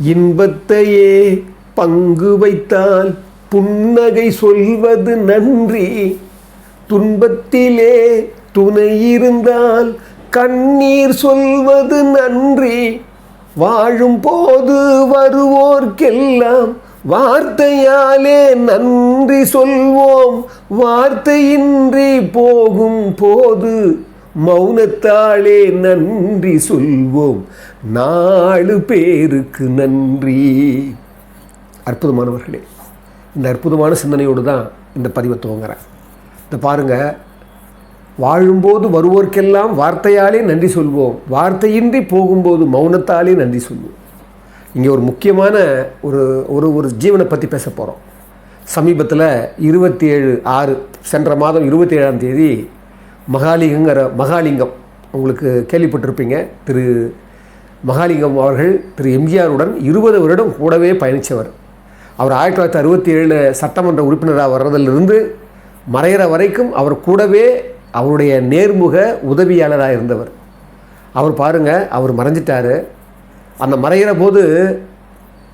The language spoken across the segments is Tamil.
இன்பத்தையே பங்கு வைத்தால் புன்னகை சொல்வது நன்றி. துன்பத்திலே துணை இருந்தால் கண்ணீர் சொல்வது நன்றி. வாழும் போது வருவோர்க்கெல்லாம் வார்த்தையாலே நன்றி சொல்வோம். வார்த்தையின்றி போகும் போது மௌனத்தாலே நன்றி சொல்வோம். நாலு பேருக்கு நன்றி. அற்புதமானவர்களே இந்த அற்புதமான சிந்தனையோடு தான் இந்த பதிவை துவங்குறேன். இந்த பாருங்கள் வாழும்போது வருவோர்க்கெல்லாம் வார்த்தையாலே நன்றி சொல்வோம். வார்த்தையின்றி போகும்போது மௌனத்தாலே நன்றி சொல்வோம். இங்கே ஒரு முக்கியமான ஒரு ஒரு ஒரு ஜீவனை பற்றி பேச போகிறோம் சமீபத்தில் இருபத்தி ஏழு ஆறு சென்ற மாதம் இருபத்தி ஏழாம் தேதி மகாலிங்கங்கிற மகாலிங்கம். உங்களுக்கு கேள்விப்பட்டிருப்பீங்க திரு மகாலிங்கம் அவர்கள் திரு எம்ஜிஆருடன் இருபது வருடம் கூடவே பயணித்தவர். அவர் ஆயிரத்தி தொள்ளாயிரத்தி அறுபத்தி ஏழில் சட்டமன்ற உறுப்பினராக வர்றதிலிருந்து மறையிற வரைக்கும் அவர் கூடவே அவருடைய நேர்முக உதவியாளராக இருந்தவர். அவர் பாருங்கள் அவர் மறைஞ்சிட்டார். அந்த மறைகிற போது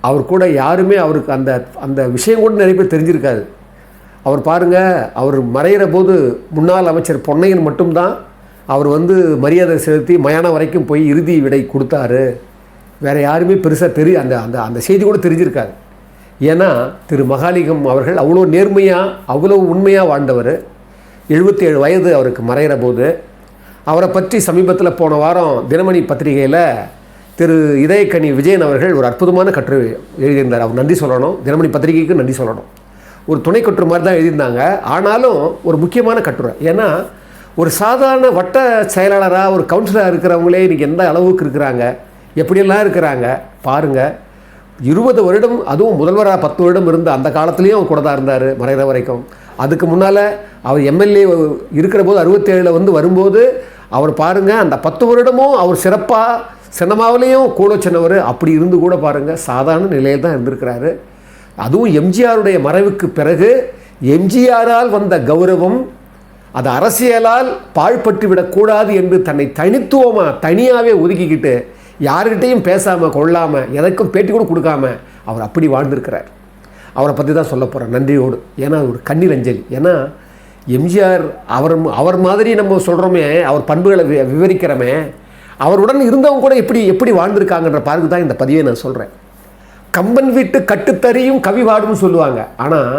அவர் கூட யாருமே அவருக்கு அந்த அந்த விஷயம் கூட நிறைய பேர் தெரிஞ்சிருக்காது. அவர் பாருங்கள் அவர் மறைகிற போது முன்னாள் அமைச்சர் பொன்னையன் மட்டும்தான் அவர் வந்து மரியாதை செலுத்தி மயானம் வரைக்கும் போய் இறுதி விடை கொடுத்தாரு. வேறு யாருமே பெருசாக தெரிய அந்த அந்த அந்த செய்தி கூட தெரிஞ்சிருக்காரு ஏன்னா திரு மகாலிகம் அவர்கள் அவ்வளோ நேர்மையாக அவ்வளோ உண்மையாக வாழ்ந்தவர். எழுபத்தி ஏழு வயது அவருக்கு மறைகிற போது அவரை பற்றி சமீபத்தில் போன வாரம் தினமணி பத்திரிகையில் திரு இதயக்கனி விஜயன் அவர்கள் ஒரு அற்புதமான கட்டுரை எழுதியிருந்தார். அவர் நன்றி சொல்லணும். தினமணி பத்திரிகைக்கு நன்றி சொல்லணும். ஒரு துணை கட்டுரை மாதிரி தான் எழுதியிருந்தாங்க. ஆனாலும் ஒரு முக்கியமான கட்டுரை. ஏன்னா ஒரு சாதாரண வட்ட செயலாளராக ஒரு கவுன்சிலராக இருக்கிறவங்களே இன்றைக்கி எந்த அளவுக்கு இருக்கிறாங்க? எப்படியெல்லாம் இருக்கிறாங்க? பாருங்கள் இருபது வருடம் அதுவும் முதல்வராக பத்து வருடம் இருந்து அந்த காலத்துலேயும் அவர் கூட தான் இருந்தார் மறைகிற வரைக்கும். அதுக்கு முன்னால் அவர் எம்எல்ஏ இருக்கிற போது அறுபத்தேழில் வந்து வரும்போது அவர் பாருங்கள் அந்த பத்து வருடமும் அவர் சிறப்பாக சின்னமாவிலையும் கூட சின்னவர். அப்படி இருந்து கூட பாருங்கள் சாதாரண நிலையில் தான் இருந்திருக்கிறாரு. அதுவும் எம்ஜிஆருடைய மறைவுக்கு பிறகு எம்ஜிஆரால் வந்த கௌரவம் அது அரசியலால் பாழ்பட்டு விடக்கூடாது என்று தன்னை தனித்துவமாக தனியாகவே ஒதுக்கிக்கிட்டு யார்கிட்டையும் பேசாமல் கொள்ளாமல் எதற்கும் பேட்டி கூட கொடுக்காம அவர் அப்படி வாழ்ந்திருக்கிறார். அவரை பற்றி தான் சொல்ல போகிறேன் நன்றியோடு. ஏன்னா அது ஒரு கண்ணீர் அஞ்சலி. ஏன்னா எம்ஜிஆர் அவர் அவர் மாதிரி நம்ம சொல்கிறோமே அவர் பண்புகளை வி விவரிக்கிறோமே அவருடன் இருந்தவங்க கூட எப்படி எப்படி வாழ்ந்திருக்காங்கன்ற பார்க்கு தான் இந்த பதிவை நான் சொல்கிறேன் கம்பன் வீட்டு கட்டுத்தறியும் கவி வாடும்னு சொல்லுவாங்க. ஆனால்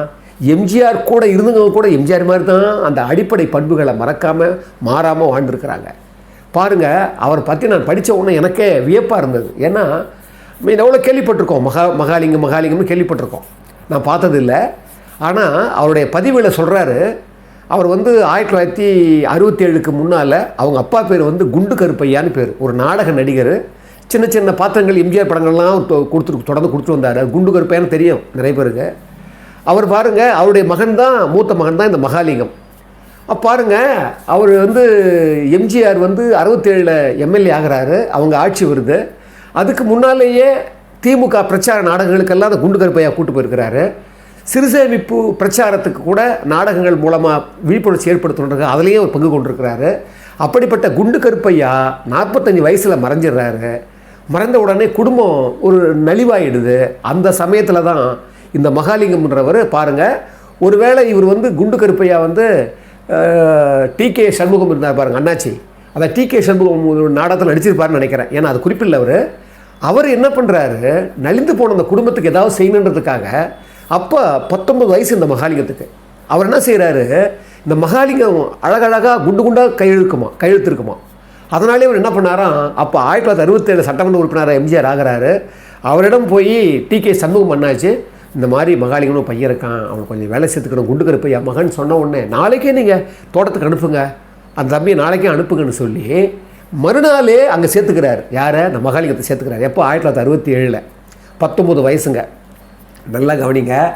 எம்ஜிஆர் கூட இருந்தவங்க கூட எம்ஜிஆர் மாதிரி தான் அந்த அடிப்படை பண்புகளை மறக்காமல் மாறாமல் வாழ்ந்துருக்கிறாங்க. பாருங்கள் அவரை பற்றி நான் படித்த உடனே எனக்கே வியப்பாக இருந்தது. ஏன்னா மீன் எவ்வளோ கேள்விப்பட்டிருக்கோம். மகா மகாலிங்கம் மகாலிங்கம்னு கேள்விப்பட்டிருக்கோம். நான் பார்த்ததில்லை. ஆனால் அவருடைய பதிவில் சொல்கிறாரு அவர் வந்து ஆயிரத்தி தொள்ளாயிரத்தி அறுபத்தேழுக்கு முன்னால் அவங்க அப்பா பேர் வந்து குண்டு கருப்பையான்னு பேர். ஒரு நாடக நடிகர். சின்ன சின்ன பாத்திரங்கள் எம்ஜிஆர் படங்கள்லாம் தொ- கொடுத்துட்டு தொடர்ந்து கொடுத்துட்டு வந்தார். குண்டு கருப்பையான்னு தெரியும் நிறைய பேருக்கு. அவர் பாருங்கள் அவருடைய மகன் தான் மூத்த மகன் தான் இந்த மகாலிங்கம். பாருங்கள் அவர் வந்து எம்ஜிஆர் வந்து அறுபத்தேழில் எம்எல்ஏ ஆகிறாரு அவங்க ஆட்சி வருது. அதுக்கு முன்னாலேயே திமுக பிரச்சார நாடகங்களுக்கெல்லாம் அந்த குண்டு கருப்பையாக கூட்டு போயிருக்கிறாரு. சிறுசேமிப்பு பிரச்சாரத்துக்கு கூட நாடகங்கள் மூலமாக விழிப்புணர்ச்சி ஏற்படுத்தணுன்றது அதுலேயும் அவர் பங்கு கொண்டிருக்கிறாரு. அப்படிப்பட்ட குண்டு கருப்பையா நாற்பத்தஞ்சு வயசில் மறைஞ்சிடுறாரு. மறைந்த உடனே குடும்பம் ஒரு நலிவாயிடுது. அந்த சமயத்தில் தான் இந்த மகாலிங்கம்ன்றவர் பாருங்கள் ஒருவேளை இவர் வந்து குண்டு கருப்பையா வந்து டி கே சண்முகம் இருந்தார் பாருங்க அண்ணாச்சி. அந்த டி கே சண்முகம் ஒரு நாடகத்தில் நடிச்சிருப்பாருன்னு நினைக்கிறேன். ஏன்னா அது குறிப்பில்லை அவர். அவர் என்ன பண்ணுறாரு நலிந்து போன அந்த குடும்பத்துக்கு ஏதாவது செய்யணுன்றதுக்காக அப்போ பத்தொன்பது வயசு இந்த மகாலிங்கத்துக்கு. அவர் என்ன செய்கிறாரு இந்த மகாலிங்கம் அழகழகாக குண்டு குண்டாக கையெழுக்குமா கையெழுத்துருக்குமா. அதனாலே அவர் என்ன பண்ணாராம் அப்போ ஆயிரத்தி தொள்ளாயிரத்தி அறுபத்தேழு சட்டமன்ற உறுப்பினராக எம்ஜிஆர் ஆகிறாரு. அவரிடம் போய் டி கே சண்முகம் அண்ணாச்சு இந்த மாதிரி மகாலிங்கம்னு ஒரு பையன் இருக்கான் அவனுக்கு கொஞ்சம் வேலை சேர்த்துக்கணும் குண்டு கருப்பு என் மகன் சொன்ன உடனே நாளைக்கே நீங்கள் தோட்டத்துக்கு அனுப்புங்க. அந்த தம்பியை நாளைக்கே அனுப்புங்கன்னு சொல்லி மறுநாளே அங்கே சேர்த்துக்கிறார். யாரை? அந்த மகாலிங்கத்தை சேர்த்துக்கிறார். எப்போ? ஆயிரத்தி தொள்ளாயிரத்தி அறுபத்தி ஏழில். பத்தொம்போது வயசுங்க. நல்லா கவனிங்க.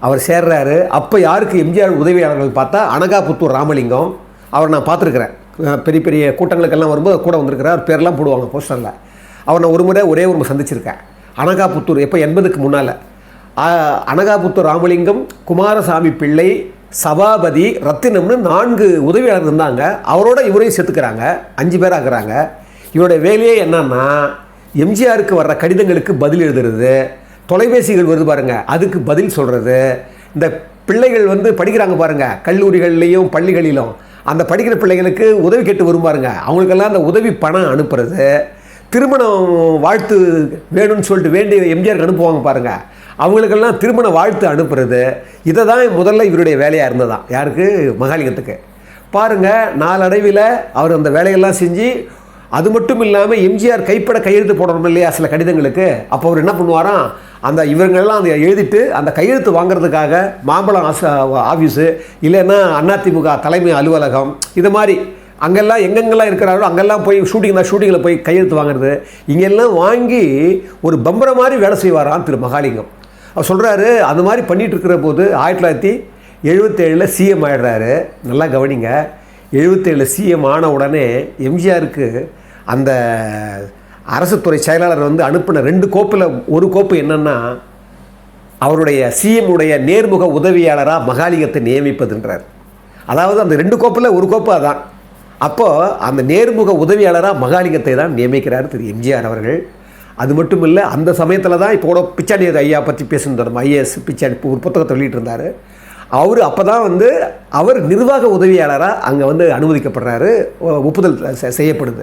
அவர் சேர்றாரு. அப்போ யாருக்கு எம்ஜிஆர் உதவியாளர்கள் பார்த்தா அனகாபுத்தூர் ராமலிங்கம். அவர் நான் பார்த்துருக்குறேன். பெரிய பெரிய கூட்டங்களுக்கெல்லாம் வரும்போது கூட வந்திருக்கிறார். அவர் பேர்லாம் போடுவாங்க போஸ்டரில். அவர் நான் ஒரு முறை ஒரே ஒரு சந்திச்சிருக்கேன். அனகாபுத்தூர் எப்போ? எண்பதுக்கு முன்னால். அனகாபுத்தூர் ராமலிங்கம் குமாரசாமி பிள்ளை சபாபதி ரத்தினம்னு நான்கு உதவியாளர் இருந்தாங்க. அவரோட இவரையும் சேர்த்துக்கிறாங்க. அஞ்சு பேர் ஆகுறாங்க. இவருடைய வேலையே என்னன்னா எம்ஜிஆருக்கு வர்ற கடிதங்களுக்கு பதில் எழுதுறது தொலைபேசிகள் வருது பாருங்கள் அதுக்கு பதில் சொல்கிறது இந்த பிள்ளைகள் வந்து படிக்கிறாங்க பாருங்கள் கல்லூரிகள்லேயும் பள்ளிகளிலும். அந்த படிக்கிற பிள்ளைகளுக்கு உதவி கேட்டு வரும் பாருங்கள் அவங்களுக்கெல்லாம் அந்த உதவி பணம் அனுப்புறது. திருமணம் வாழ்த்து வேணும்னு சொல்லிட்டு வேண்டிய எம்ஜிஆருக்கு அனுப்புவாங்க பாருங்கள் அவங்களுக்கெல்லாம் திருமண வாழ்த்து அனுப்புறது இதை தான் முதல்ல இவருடைய வேலையாக இருந்ததாம் யாருக்கு? மகாலிங்கத்துக்கு. பாருங்க நாளடைவில் அவர் அந்த வேலையெல்லாம் செஞ்சு அது மட்டும் இல்லாமல் எம்ஜிஆர் கைப்பட கையெழுத்து போடணும் இல்லையா சில கடிதங்களுக்கு? அப்போ அவர் என்ன பண்ணுவாராம்? அந்த இவங்கெல்லாம் அந்த எழுதிட்டு அந்த கையெழுத்து வாங்குறதுக்காக மாம்பழம் ஆச ஆஃபீஸு இல்லைன்னா அதிமுக தலைமை அலுவலகம் இது மாதிரி. அங்கெல்லாம் எங்கெங்கெல்லாம் இருக்கிறாரோ அங்கெல்லாம் போய் ஷூட்டிங் தான் ஷூட்டிங்கில் போய் கையெழுத்து வாங்குறது. இங்கெல்லாம் வாங்கி ஒரு பம்பரை மாதிரி வேலை செய்வாராம் திரு மகாலிங்கம். அவர் சொல்கிறாரு அது மாதிரி பண்ணிகிட்டு இருக்கிற போது ஆயிரத்தி தொள்ளாயிரத்தி எழுபத்தேழில் சிஎம் ஆயிடுறாரு. நல்லா கவனிங்க. எழுபத்தேழில் சிஎம் ஆன உடனே எம்ஜிஆருக்கு அந்த அரசு துறை செயலாளர் வந்து அனுப்பின ரெண்டு கோப்பில் ஒரு கோப்பு என்னென்னா அவருடைய சிஎம் உடைய நேர்முக உதவியாளராக மகாலிங்கத்தை நியமிப்பதுன்றார். அதாவது அந்த ரெண்டு கோப்பில் ஒரு கோப்பு அதான். அப்போது அந்த நேர்முக உதவியாளராக மகாலிங்கத்தை தான் நியமிக்கிறார் திரு எம்ஜிஆர் அவர்கள். அது மட்டும் இல்லை அந்த சமயத்தில் தான் இப்போ கூட பிச்சாண்டி ஐயா பற்றி பேசுனது நம்ம ஐஏஎஸ் பிச்சாண்டி ஒரு புத்தகத்தை வெளியிட்டு இருந்தார் அவர் அப்போ தான் வந்து அவர் நிர்வாக உதவியாளராக அங்கே வந்து அனுமதிக்கப்படுறாரு ஒப்புதல் செய்யப்படுது.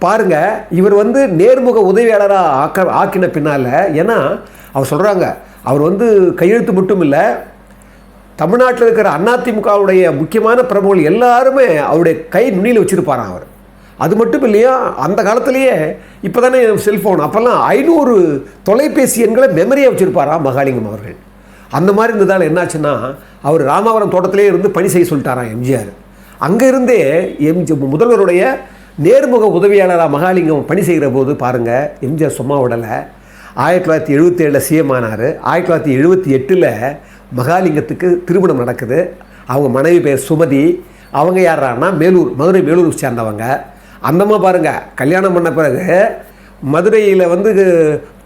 பாருங்கள் இவர் வந்து நேர்முக உதவியாளராக ஆக்க ஆக்கின பின்னால் ஏன்னா அவர் சொல்கிறாங்க அவர் வந்து கையெழுத்து மட்டும் இல்லை தமிழ்நாட்டில் இருக்கிற அதிமுகவுடைய முக்கியமான பிரபுகள் எல்லாருமே அவருடைய கை நுனியில் வச்சுருப்பாராம் அவர். அது மட்டும் இல்லையா? அந்த காலத்திலேயே இப்போ தானே செல்ஃபோன் அப்போல்லாம் ஐநூறு தொலைபேசி எண்களை மெமரியாக வச்சுருப்பாரா மகாலிங்கம் அவர்கள்? அந்த மாதிரி இருந்ததால் என்னாச்சுன்னா அவர் ராமாவரம் தோட்டத்திலே இருந்து பணி செய்ய சொல்லிட்டாராம் எம்ஜிஆர். அங்கே இருந்தே எம்ஜி முதல்வருடைய நேர்முக உதவியாளராக மகாலிங்கம் பணி செய்கிற போது பாருங்கள் எம்ஜிஆர் சும்மா விடலை. ஆயிரத்தி தொள்ளாயிரத்தி எழுபத்தேழில் சிஎம் ஆனார். ஆயிரத்தி தொள்ளாயிரத்தி எழுபத்தி எட்டில் மகாலிங்கத்துக்கு திருமணம் நடக்குது. அவங்க மனைவி பேர் சுமதி. அவங்க யாரான்னா மேலூர் மதுரை மேலூர் சேர்ந்தவங்க. அந்தம்மா பாருங்கள் கல்யாணம் பண்ண பிறகு மதுரையில் வந்து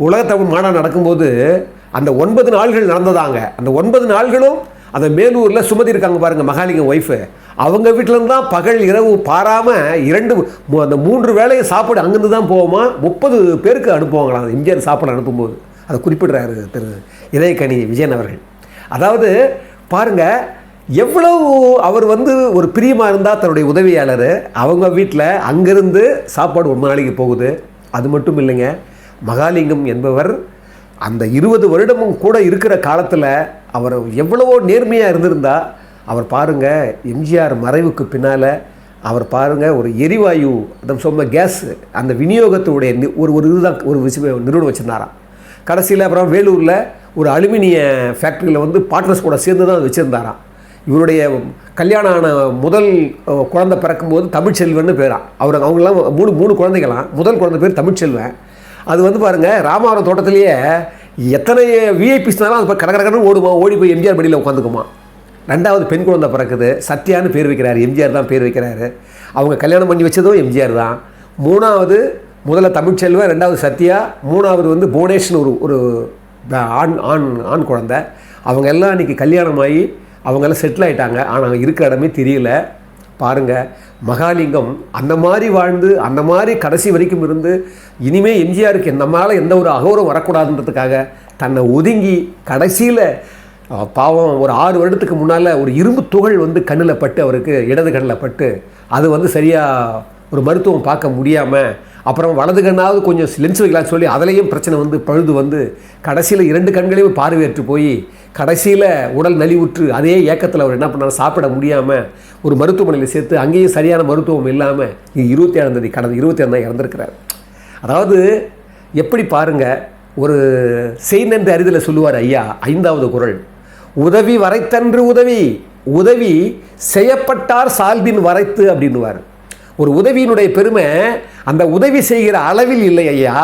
உலகத்தமிழ் மாநாடு நடக்கும்போது அந்த ஒன்பது நாள்கள் நடந்ததாங்க. அந்த ஒன்பது நாள்களும் அந்த மேலூரில் சுமதி இருக்காங்க பாருங்கள் மகாலிங்கம் ஒய்ஃபு அவங்க வீட்டிலேருந்து தான் பகல் இரவு பாராமல் இரண்டு மு- அந்த மூன்று வேலையை சாப்பாடு அங்கேருந்து தான் போவோமா? முப்பது பேருக்கு அனுப்புவாங்களாம் எம்ஜிஆர் சாப்பாடு அனுப்பும்போது. அதை குறிப்பிடுறாரு திரு இதயக்கணி விஜயன் அவர்கள். அதாவது பாருங்க எவ்வளவு அவர் வந்து ஒரு பிரியமாக இருந்தால் தன்னுடைய உதவியாளர் அவங்க வீட்டில் அங்கேருந்து சாப்பாடு ஒரு நாளைக்கு போகுது. அது மட்டும் இல்லைங்க மகாலிங்கம் என்பவர் அந்த இருபது வருடமும் கூட இருக்கிற காலத்தில் அவர் எவ்வளவோ நேர்மையாக இருந்திருந்தா அவர் பாருங்க எம்ஜிஆர் மறைவுக்கு பின்னால் அவர் பாருங்கள் ஒரு எரிவாயு நம்ம சொன்ன கேஸ் அந்த விநியோகத்துடைய நி- ஒரு ஒரு இதுதான் ஒரு விஷயம் நிறுவனம் வச்சுருந்தாராம். கடைசியில் அப்புறம் வேலூரில் ஒரு அலுமினிய ஃபேக்ட்ரியில் வந்து பார்ட்னர்ஸ் கூட சேர்ந்து தான் வச்சுருந்தாராம். இவருடைய கல்யாணம் ஆன முதல் குழந்தை பிறக்கும்போது தமிழ்ச்செல்வன்னு பேரா. அவர் அவங்களாம் மூணு மூணு குழந்தைகளாம். முதல் குழந்தை பேர் தமிழ்ச்செல்வன். அது வந்து பாருங்கள் ராமாவரம் தோட்டத்திலேயே எத்தனை விஐபிஸ்னாலும் அது கடை கடற்கன்னு ஓடுமா? ஓடி போய் எம்ஜிஆர் படியில் உட்காந்துக்குமா ரெண்டாவது பெண் குழந்தை பிறக்குது. சத்யான்னு பேர் வைக்கிறாரு. எம்ஜிஆர் தான் பேர் வைக்கிறாரு. அவங்க கல்யாணம் பண்ணி வச்சதும் எம்ஜிஆர் தான். மூணாவது முதல்ல தமிழ்ச்செல்வன் ரெண்டாவது சத்யா மூணாவது வந்து புவனேஷ்னு ஒரு ஒரு ஆண் ஆண் ஆண் குழந்தை. அவங்க எல்லாம் இன்றைக்கி கல்யாணமாகி அவங்கெல்லாம் செட்டில் ஆகிட்டாங்க ஆனால் இருக்கிற இடமே தெரியல. பாருங்கள் மகாலிங்கம் அந்த மாதிரி வாழ்ந்து அந்த மாதிரி கடைசி வரைக்கும் இருந்து இனிமே எம்ஜிஆருக்கு நம்மளால் எந்த ஒரு அகௌரவம் வரக்கூடாதுன்றதுக்காக தன்னை ஒதுங்கி கடைசியில் பாவம் ஒரு ஆறு வருடத்துக்கு முன்னால் ஒரு இரும்பு துகள் வந்து கண்ணில் பட்டு அவருக்கு இடது கண்ணில் பட்டு அது வந்து சரியாக ஒரு மருத்துவம் பார்க்க முடியாமல் அப்புறம் வலது கண்ணாவது கொஞ்சம் லென்ஸ் வைக்கலாம்னு சொல்லி அதுலேயும் பிரச்சனை வந்து பழுது வந்து கடைசியில் இரண்டு கண்களையும் பார்வையற்று போய் கடைசியில் உடல் நலிவுற்று அதே ஏக்கத்தில் அவர் என்ன பண்ணார்? சாப்பிட முடியாமல் ஒரு மருத்துவமனையில் சேர்த்து அங்கேயும் சரியான மருத்துவம் இல்லாமல் இருபத்தி ஏழாம் தேதி கடந்த இருபத்தி ஏழாம் இறந்துருக்கிறார். அதாவது எப்படி பாருங்கள் ஒரு செய்நன்று அறிதலை சொல்லுவார் ஐயா ஐந்தாவது குரல். உதவி வரைத்தன்று உதவி உதவி செய்யப்பட்டார் சால்பின் வரைத்து அப்படின்னுவார். ஒரு உதவியினுடைய பெருமை அந்த உதவி செய்கிற அளவில் இல்லை ஐயா.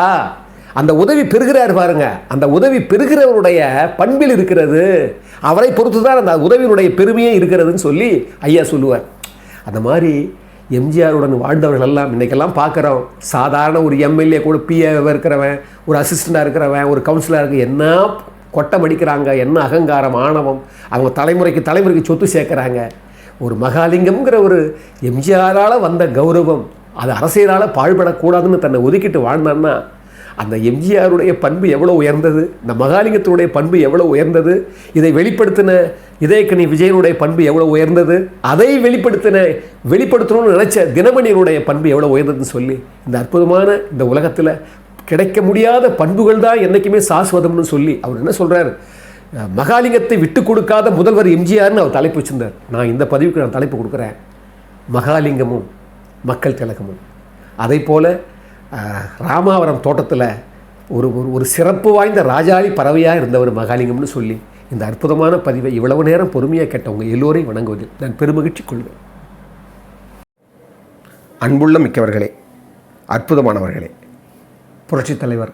அந்த உதவி பெறுகிறார் பாருங்க. அந்த உதவி பெறுகிறவருடைய பண்பில் இருக்கிறது. அவரை பொறுத்து தான் அந்த உதவியினுடைய பெருமையே இருக்கிறதுன்னு சொல்லி ஐயா சொல்லுவார். அந்த மாதிரி எம்ஜிஆருடன் வாழ்ந்தவர்கள் எல்லாம் இன்றைக்கெல்லாம் பார்க்குறோம். சாதாரண ஒரு எம்எல்ஏ கூட பிஏ இருக்கிறவன் ஒரு அசிஸ்டண்ட்டாக இருக்கிறவன் ஒரு கவுன்சிலராக இருக்க என்ன கொட்டம் அடிக்கிறாங்க என்ன அகங்காரம் ஆணவம். அவங்க தலைமுறைக்கு தலைமுறைக்கு சொத்து சேர்க்குறாங்க. ஒரு மகாலிங்கம்ங்கிற ஒரு எம்ஜிஆரால் வந்த கௌரவம் அது அரசியலால் பாழ்படக்கூடாதுன்னு தன்னை ஒதுக்கிட்டு வாழ்ந்தான்னா அந்த எம்ஜிஆருடைய பண்பு எவ்வளோ உயர்ந்தது? இந்த மகாலிங்கத்தினுடைய பண்பு எவ்வளோ உயர்ந்தது? இதை வெளிப்படுத்தின இதயக்கனி விஜயனுடைய பண்பு எவ்வளோ உயர்ந்தது? அதை வெளிப்படுத்தின வெளிப்படுத்தணும்னு நினச்ச தினமணியனுடைய பண்பு எவ்வளோ உயர்ந்ததுன்னு சொல்லி இந்த அற்புதமான இந்த உலகத்தில் கிடைக்க முடியாத பண்புகள் தான் என்றைக்குமே சாஸ்வதம்னு சொல்லி அவர் என்ன சொல்கிறார் மகாலிங்கத்தை விட்டு கொடுக்காத முதல்வர் எம்ஜிஆர்னு அவர் தலைப்பு வச்சிருந்தார். நான் இந்த பதிவுக்கு நான் தலைப்பு கொடுக்குறேன். மகாலிங்கமும் மக்கள் திலகமும். அதே போல் ராமாவரம் தோட்டத்தில் ஒரு ஒரு ஒரு சிறப்பு வாய்ந்த ராஜாளி பறவையாக இருந்தவர் மகாலிங்கம்னு சொல்லி இந்த அற்புதமான பதிவை இவ்வளவு நேரம் பொறுமையாக கேட்டவங்க எல்லோரையும் வணங்குவதில் நான் பெருமகிழ்ச்சி கொள்வேன். அன்புள்ள மிக்கவர்களே அற்புதமானவர்களே புரட்சித் தலைவர்